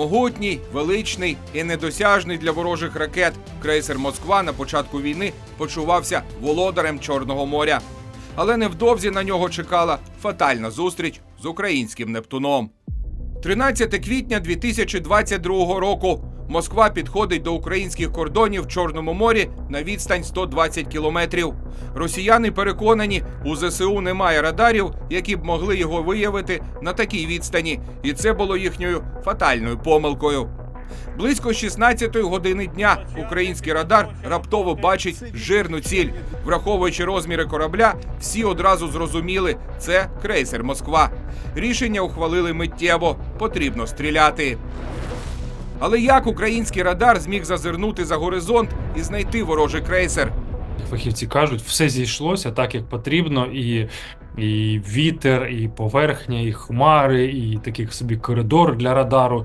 Могутній, величний і недосяжний для ворожих ракет, крейсер Москва на початку війни почувався володарем Чорного моря. Але невдовзі на нього чекала фатальна зустріч з українським Нептуном. 13 квітня 2022 року. Москва підходить до українських кордонів в Чорному морі на відстань 120 кілометрів. Росіяни переконані, у ЗСУ немає радарів, які б могли його виявити на такій відстані, і це було їхньою фатальною помилкою. Близько 16-ї години дня український радар раптово бачить жирну ціль. Враховуючи розміри корабля, всі одразу зрозуміли, це крейсер Москва. Рішення ухвалили миттєво, потрібно стріляти. Але як український радар зміг зазирнути за горизонт і знайти ворожий крейсер? Фахівці кажуть, все зійшлося так, як потрібно, і, і вітер, і поверхня, і хмари, і такий собі коридор для радару.